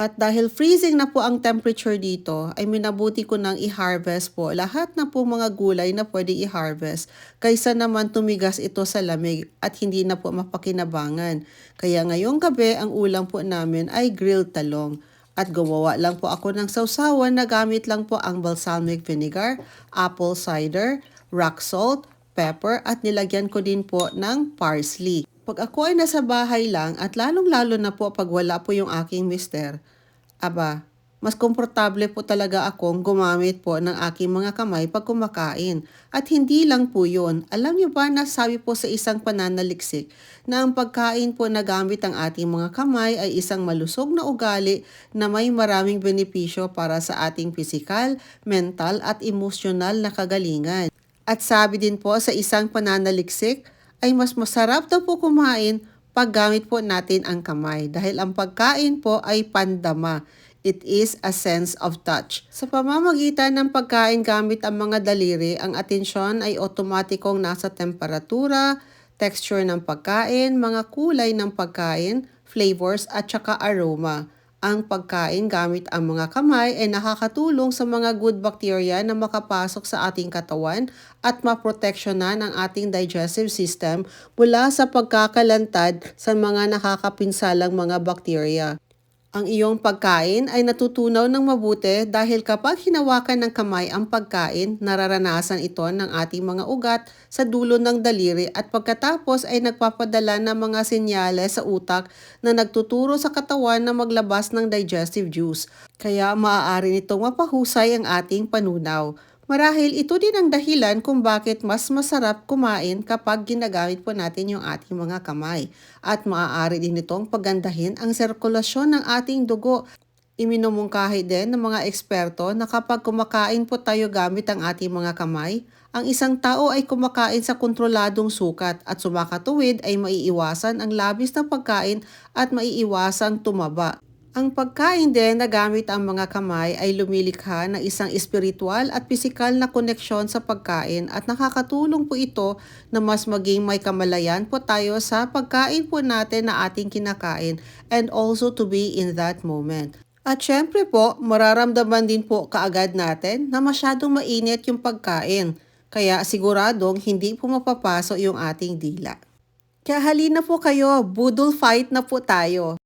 At dahil freezing na po ang temperature dito, ay minabuti ko nang i-harvest po lahat na po mga gulay na pwede i-harvest kaysa naman tumigas ito sa lamig at hindi na po mapakinabangan. Kaya ngayong gabi, ang ulam po namin ay grilled talong. At gumawa lang po ako ng sausawan na gamit lang po ang balsamic vinegar, apple cider, rock salt, pepper at nilagyan ko din po ng parsley. Pag ako ay nasa bahay lang at lalong-lalo na po pag wala po yung aking mister, aba, mas komportable po talaga akong gumamit po ng aking mga kamay pag kumakain. At hindi lang po yun. Alam niyo ba na sabi po sa isang pananaliksik na ang pagkain po na gamit ang ating mga kamay ay isang malusog na ugali na may maraming benepisyo para sa ating pisikal, mental at emosyonal na kagalingan. At sabi din po sa isang pananaliksik, ay mas masarap daw po kumain pag gamit po natin ang kamay dahil ang pagkain po ay pandama. It is a sense of touch. Sa pamamagitan ng pagkain gamit ang mga daliri, ang atensyon ay otomatikong nasa temperatura, texture ng pagkain, mga kulay ng pagkain, flavors at saka aroma. Ang pagkain gamit ang mga kamay ay nakakatulong sa mga good bacteria na makapasok sa ating katawan at maproteksyonan ang ating digestive system mula sa pagkakalantad sa mga nakakapinsalang mga bacteria. Ang iyong pagkain ay natutunaw ng mabuti dahil kapag hinawakan ng kamay ang pagkain, nararanasan ito ng ating mga ugat sa dulo ng daliri at pagkatapos ay nagpapadala ng mga senyales sa utak na nagtuturo sa katawan na maglabas ng digestive juice. Kaya maaari nitong mapahusay ang ating panunaw. Marahil ito din ang dahilan kung bakit mas masarap kumain kapag ginagamit po natin yung ating mga kamay. At maaari din itong pagandahin ang sirkulasyon ng ating dugo. Iminumungkahi din ng mga eksperto na kapag kumakain po tayo gamit ang ating mga kamay, ang isang tao ay kumakain sa kontroladong sukat at sumakatuwid ay maiiwasan ang labis na pagkain at maiiwasang tumaba. Ang pagkain din na gamit ang mga kamay ay lumilikha ng isang espiritual at pisikal na koneksyon sa pagkain at nakakatulong po ito na mas maging may kamalayan po tayo sa pagkain po natin na ating kinakain and also to be in that moment. At syempre po, mararamdaman din po kaagad natin na masyadong mainit yung pagkain. Kaya siguradong hindi po mapapasok yung ating dila. Kaya halina po kayo, budol fight na po tayo.